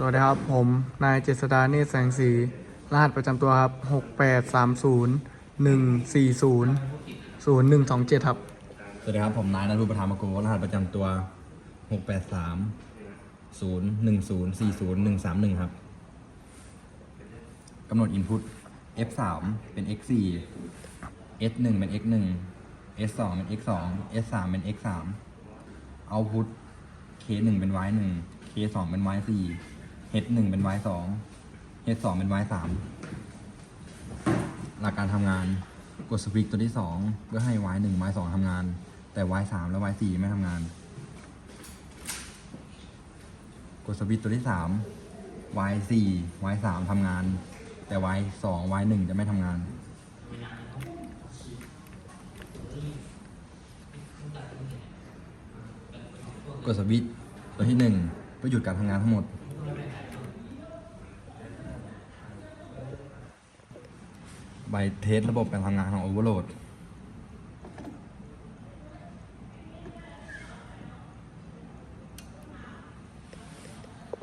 สวัสดีครับ ผมนายเจษดาเนตรแสงสี รหัสประจำตัวครับ 6 8 3 0 1 4 0 0 1 2 7 ครับ สวัสดีครับ ผมนายนัทรุปธรรมโกรหัสประจำตัว 6 8 3 0 1 0 4 0 1 3 1 ครับกำหนด Input F 3 เป็น X 4 S 1 เป็น X 1 S 2 เป็น X 2 S 3 เป็น X 3 Output K 1 เป็น Y 1 K 2 เป็น Y4 Y 4 H 1เป็น Y 2 H 2เป็น Y 3หลักการทำงานกดสวิตตัวที่2เพื่อให้ Y 1 Y 2ทำงาน แต่ Y 3และ Y 4ไม่ทำงาน กดสวิตตัวที่3 Y 4 Y 3ทำงาน แต่ Y 2 Y 1จะไม่ทำงานกดสวิตตัวที่1เพื่อหยุดการทำงานทั้งหมด ใบเทสระบบการทำงานของ Overload